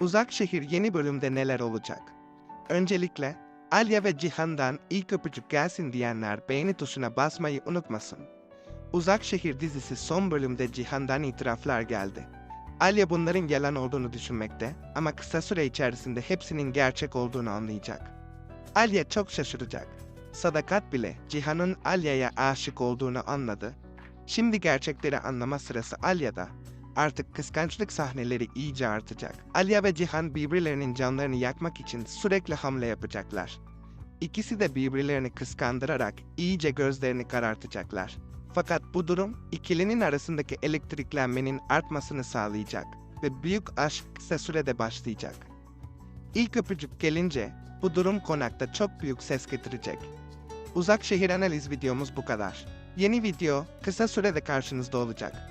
Uzak Şehir yeni bölümde neler olacak? Öncelikle Alya ve Cihan'dan ilk öpücük gelsin diyenler beğeni tuşuna basmayı unutmasın. Uzak Şehir dizisi son bölümde Cihan'dan itiraflar geldi. Alya bunların yalan olduğunu düşünmekte ama kısa süre içerisinde hepsinin gerçek olduğunu anlayacak. Alya çok şaşıracak. Sadakat bile Cihan'ın Alya'ya aşık olduğunu anladı. Şimdi gerçekleri anlama sırası Alya'da. Artık kıskançlık sahneleri iyice artacak. Alya ve Cihan birbirlerinin canlarını yakmak için sürekli hamle yapacaklar. İkisi de birbirlerini kıskandırarak iyice gözlerini karartacaklar. Fakat bu durum ikilinin arasındaki elektriklenmenin artmasını sağlayacak ve büyük aşk kısa sürede başlayacak. İlk öpücük gelince bu durum konakta çok büyük ses getirecek. Uzak şehir analiz videomuz bu kadar. Yeni video kısa sürede karşınızda olacak.